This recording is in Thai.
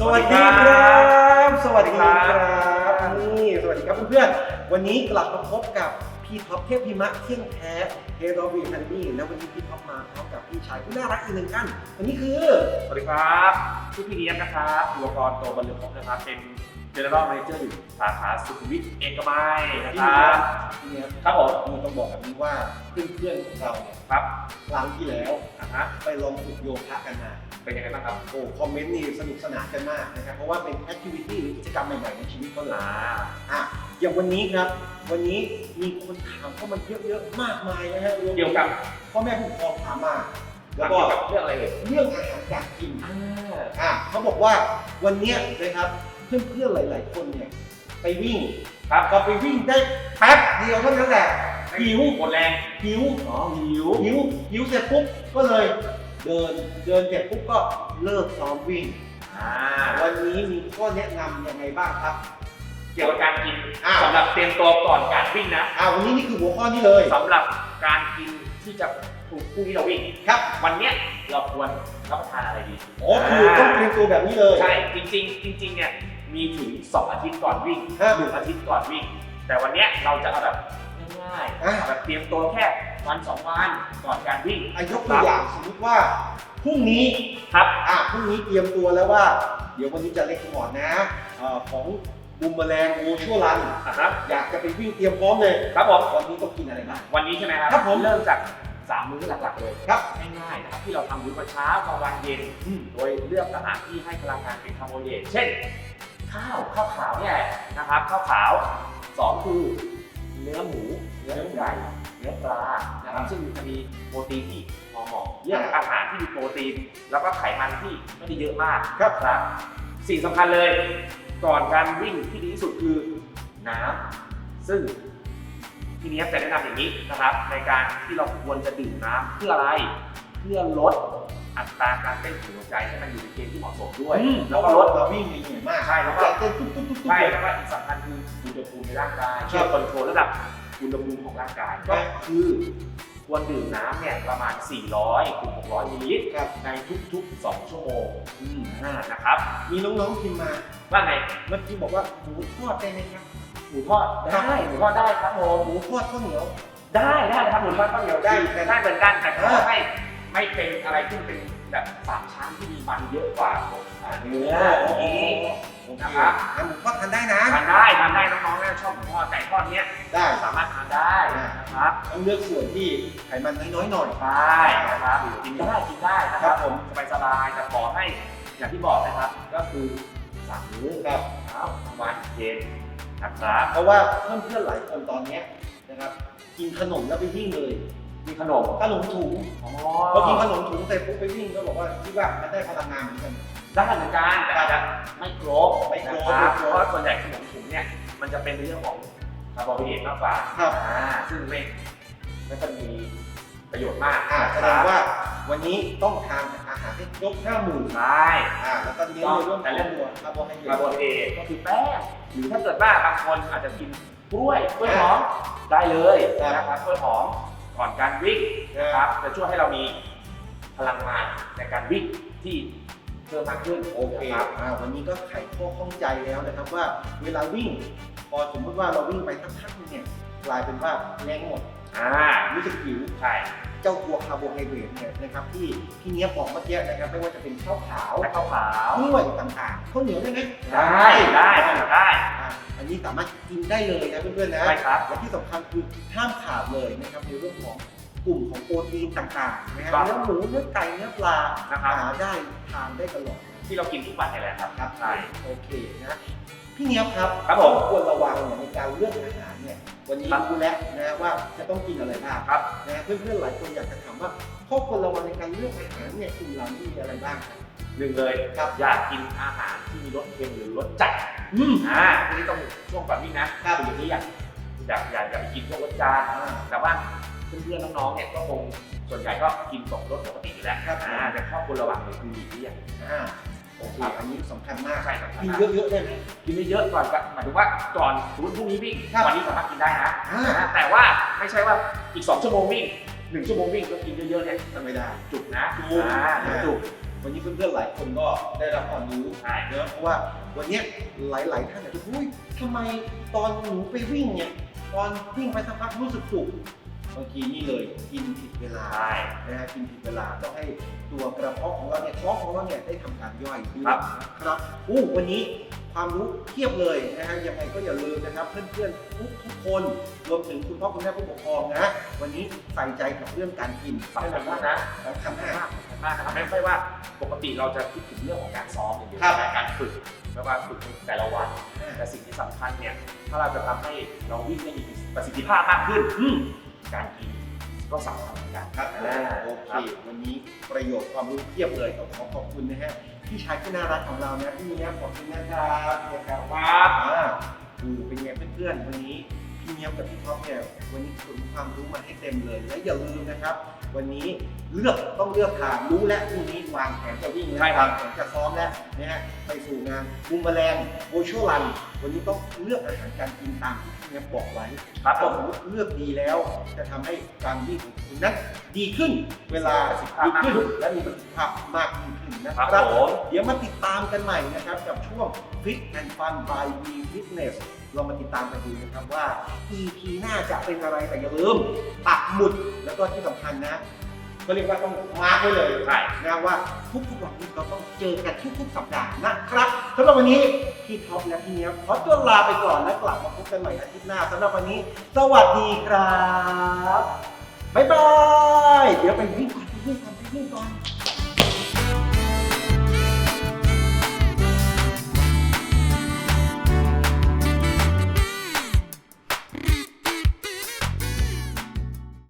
สวัสดีครับ สวัสดีครับนี่สวัสดีครับเพื่อนๆวันนี้กลับมาพบกับพี่ท็อปเทพพิมะเที่ยงแท้เฮโรวีคันดี้แล้ววันนี้พี่ท็อปมาพร้อมกับพี่ชายผู้น่ารักอีกหนึ่งกันวันนี้คือ สวัสดีครับชื่อพี่เนียมนะครับอุปกรณ์ตัวบรรลุผมนะครับเป็น General Manager อยู่สาขาสุขุมวิทเอกมัยนะครับพี่เนี่ยครับผมเราต้องบอกแบบนี้ว่าเพื่อนๆของเราเนี่ยครับครั้งที่แล้วอะฮะไปลองฝึกโยคะกันมาเป็นยังไงบ้างครับโอ้คอมเมนต์นี่สนุกสนานกันมากนะครับเพราะว่าเป็นแอคทิวิตี้หรือกิจกรรมใหม่ๆในชีวิตเขาเลยอ่าอะอย่างวันนี้ครับ วันนี้มีคนถามเข้ามาเยอะๆมากมายนะฮะรวมเกี่ยวกับพ่อแม่ผู้ปกครองถามมาแล้เกี่วยวก็กับเรื่องอะไรเอ่ยเรื่องอาหารการกินอ่าอะเขาบอกว่าวันเนี้ยนะครับ เพื่อนๆหลาย ๆ คนเนี่ยไปวิ่งครับก็ไปวิ่งได้แป๊บเดียวเท่านั้นแหละหิวหมดแรงหิวอ๋อหิวหิวหิวเสร็จปุ๊บก็เลยเดินเดินเสร็จปุ๊บก็เลิกซ้อมวิ่งอ่าวันนี้มีข้อแนะนำยังไงบ้างครับ เกี่ยวกับการกินอ้าวสำหรับเตรียมตัวก่อนการวิ่งนะอ่าวันนี้นี่คือหัวข้อนี้เลยสำหรับการกินที่จะถูกพรุ่งนี้เราวิ่งครับ วันเนี้ยเราควรรับประทานอะไรดีโอ้คือต้องเตรียมตัวแบบนี้เลยใช่จริง ๆ จริง ๆเนี่ย มีถึง 2 อาทิตย์ก่อนวิ่งครับหนึ่งอาทิตย์ก่อนวิ่ง แต่วันเนี้ยเราจะเอาแบบง่ายอ่าๆแบบเตรียมตัวแค่วันสองวันก่อนการวิ่งอายกตัวอย่างสมมติว่าพรุ่งนี้ ครับ อะพรุ่งนี้เตรียมตัวแล้วว่า เดี๋ยววันนี้จะเล็กก่อนนะเอ่อของบูมเมอแรงโวชัวรัน อะครับ อยากจะไปวิ่งเตรียมพร้อมเลยครับผม วันนี้ต้องกินอะไรบ้าง วันนี้ใช่ไหมครับครับผม เริ่มจาก3มื้อหลักๆเลย ครับ ง่ายๆนะครับที่เราทำมื้อเช้ากลางวันเย็น อืม โดยเลือกอาหารที่ให้พลังงานเป็นคาร์โบไฮเดรตเช่น ข้าวข้าวขาวเนี่ยนะครับข้าวขาวสองคือเนื้อหมูเนื้อไก่เนื้อปลานะครับซึ่งจะมีโปรตีนที่พอเหมาะเลือกอาหารที่มีโปรตีน แล้วก็ไขมันที่ไม่ได้เยอะมากครับครับสิ่งสำคัญเลยก่อนการวิ่งที่ดีที่สุดคือน้ำซึ่งทีนี้จะแนะนำอย่างนี้นะครับ ในการที่เราควรจะดื่มน้ำเพื่ออะไรเพื่อลด อัตราการเต้นของหัวใจให้มันอยู่ในเกณฑ์ที่เหมาะสมด้วยแล้แล้ววก็ก็ลลดดเราวิ่งเหนื่อยมากใช่แล้วก็ใจเต้นตุ๊บตุ๊บตุ๊บตุ๊บใช่เลยแล้วก็อีกสำคัญคืออุณหภูมิในร่างกายช่วยคอนโทรลระดับอุณหภูมิของร่างกายครัก็บคือควรดื่มน้ำเนี่ยประมาณ 400ถึง600มิลลิลิตรครับในทุกๆ 2 ชั่วโมงอืมอ่านะครับมีน้องๆพิมพ์มาว่าไงเมื่อกี้บอกว่าหมูทอดได้ไหมครับ หมูทอดได้หมูทอดได้ครับผมหมูทอดข้าวเหนียว ได้ได้ครับหมูทอดข้าวเหนียวได้ได้ได้เหมือนกันแต่ขออ่าให้ ไม่เป็นอะไรที่เป็นแบบสามชั้นที่มีมันเยอะกว่าอ่าเนื้ออย่างนี้โอเคนะครับอะหมูทอดทานได้นะทานได้ทานได้น้องๆน่าจะชอบหมูทอดแต่ทอดเนี้ยได้สามารถทานได้นะครับต้องเลือกส่วนที่ไขมันน้อยๆหน่อยได้นะครับกินได้กินได้นะคครัรับบผมสบายๆแต่ขอให้อย่างที่บอกนะครับ ก็คือสามมื้อครับเช้ากลางวันเย็นนะครับเพราะว่าเพื่อนๆหลายคนตอนเนี้ยนะครับกินขนมแล้วไปวิ่งเลย มีขนมขนมถุงอ๋อพอกินขนมถุงเสร็จปุ๊บไปวิ่งก็บอกว่าคิดว่ามันได้พลังงานเหมือนกันได้เหมือนกันแต่อาจจะไม่ครบไม่ครบนะครับไม่ครบเพราะว่าส่วนใหญ่ขนมถุงเนี่ยมันจะเป็นเรื่องของคาร์โบไฮเดรตมากกว่าครับอ่าซึ่งไม่ไม่ค่อยมีประโยชน์มากอ่าแสดงว่าวันนี้ต้องทานอาหารให้ครบห้าหมู่ใช่อ่าแล้วก็เน้นในเรื่องของตัวคาร์โบไฮเดรคาร์โบตไฮเดรตก็คือแป้งหรือถ้าเกิดว่าบางคนอาจจะกินกล้วยกล้วยหอมได้เลยครับนะครับกล้วยหอม ก่อนการวิ่งนะครับจะช่วยให้เรามีพลังงานในการวิ่งที่เพิ่มมากขึ้นโอเคนะครับอ่าวันนี้ก็ไขข้อข้องใจแล้วนะครับว่าเวลาวิ่ง พอสมมติว่าเราวิ่งไปสักพักหนึงเนี่ยกลายเป็นว่าแรงหมดอ่ารู้สึกหิว ใช่เจ้าตัวคาร์โบไฮเดรตเนี่ยนะครับที่พี่เนี้ยบอกเมื่อกี้นะครับไม่ว่าจะเป็นข้าวขาวและข้าวขาวกล้วยต่างๆข้าวเหนียวได้ไหมได้ได้ได้อ่าอันนี้ สามารถกินได้เลยนะเพื่อนๆนะได้ครับ และที่สำคัญคือห้ามขาดเลยนะครับในเรื่องของกลุ่มของโปรตีนต่างๆนะฮะครับเนื้อหมูเนื้อไก่เนื้อปลานะครับ หาได้ทานได้ตลอดที่เรากินทุกวันนี่แหละครับครับใช่ โอเคนะพี่เนี้ยบครับครับผมควรระวังเนี่ยในการเลือกอาหารเนี่ยวันนี้ครับ รู้แล้วนะว่าจะต้องกินอะไรบ้างครับ นะเพื่อนๆหลายคนอยากจะถามว่าข้อควรระวังในการเลือกอาหารเนี่ยกลุ่มเหล่านี้มีอะไรบ้างครับ หนึ่งเลยครับอย่ากินอาหารที่มีรสเค็มหรือรสจัดอืมอ่าทีนี้ต้องช่วงก่อนวิ่งนะครับอย่างนี้อย่าอย่าอย่าอย่าไปกินพวกรสจัดอ่าแต่ว่าเพื่อนๆน้องๆเนี่ยก็คงส่วนใหญ่ก็กินสองรสปกติอยู่แล้วครับอ่าแต่ข้อควรระวังเลยคือหลีกเลี่ยงอ่าโอเคครับอันนี้สำคัญมากใช่ครับกินเยอะๆได้ไหมกินเยอะๆก่อนก็หมายถึงว่าก่อนสมมติพรุ่งนี้วิ่งครับวันนี้สามารถกินได้นะอ่าอ่าแต่ว่าไม่ใช่ว่าอีก2ชั่วโมงวิ่งหนึ่งชั่วโมงวิ่งก็กินเยอะๆเนี่ยทำไม่ได้จุกนะจุกอ่าเดี๋ยวจุก วันนี้เพื่อนๆหลายคนก็ได้รับความรู้เนอะเพราะว่าวันนี้หลายๆท่านอาจจะอุ้ยทำไมตอนหนูไปวิ่งเนี่ยตอนวิ่งไปสักพักรู้สึกจุก บางทีนี่เลยกินผิดเวลาใช่นะฮะกินผิดเวลาต้องให้ตัวกระเพาะของเราเนี่ยท้องของเราเนี่ยได้ทำการย่อยด้วยครับครับอู้วันนี้ความรู้เทียบเลยนะฮะยังไงก็อย่าลืมนะครับ เพื่อนๆทุกทุกๆคนรวมถึงคุณพ่อคุณแม่ผู้ปกครองนะ วันนี้ใส่ใจกับเรื่องการกินสำคัญมากนะสำคัญมากมากสำคัญมากนะครับไม่ใช่ว่าปกติเราจะคิดถึงเรื่องของการซ้อมอย่างเดียวครับแต่การฝึกไม่ว่าฝึกในแต่ละวัน แต่สิ่งที่สำคัญเนี่ยถ้าเราจะทำให้เราวิ่งได้มีประสิทธิภาพมากขึ้นอืม การกินก็สำคัญเหมือนกันครับอ่าโอเคครับ วันนี้ประโยชน์ความรู้เพียบเลยต้องขอขอบคุณนะฮะพี่ชายที่น่ารักของเรานะพี่เนี้ยขอบคุณนะครับเนี่ยครับ ครับ อ่าดูเป็นไงเพื่อนๆ วันนี้ พี่เนี้ยกับพี่ท็อปเนี่ยวันนี้ขนความรู้มาให้เต็มเลย และอย่าลืมนะครับ วันนี้เลือกต้องเลือกทางรู้และพรุ่งนี้วางแผนจะวิ่งแล้วใช่ครับ วางแผนจะซ้อมแล้วนะฮะไปสู่งานมุมแมลงโบชัวรันวันนี้ต้องเลือกอาหารการกินตามที่พี่เนี้ยบอกไว้ ครับผถ้ามสมมติเลือกดีแล้วจะทำให้การวิ่งของคุณนั้นดีขึ้นเวลาประสิทธิภาพดีขึ้นมากขึ้นและมีประสิทธิภาพมากยิ่งขึ้นนะคครัรับบผม เดี๋ยวมาติดตามกันใหม่นะครับ กับช่วง Fit and Fun by V Fitness เรามาติดตามกันดูนะครับว่า EP หน้าจะเป็นอะไรแต่อย่าลืมปักหมุดแล้วก็ที่สำคัญนะ ก็เรียกว่าต้องมาร์กไว้เลยใช่นะว่าทุกๆวันนี้เราต้องเจอกันทุกๆสัปดาห์นะครับสำหรับวันนี้พี่ท็อปและพี่เนี้ยขอตัวลาไปก่อนและกลับมาพบกันใหม่อาทิตย์หน้าสำหรับวันนี้ สวัสดีครับบ๊ายบายเดี๋ยวไปวิ่งก่อนไปวิ่งก่อนไปวิ่งก่อน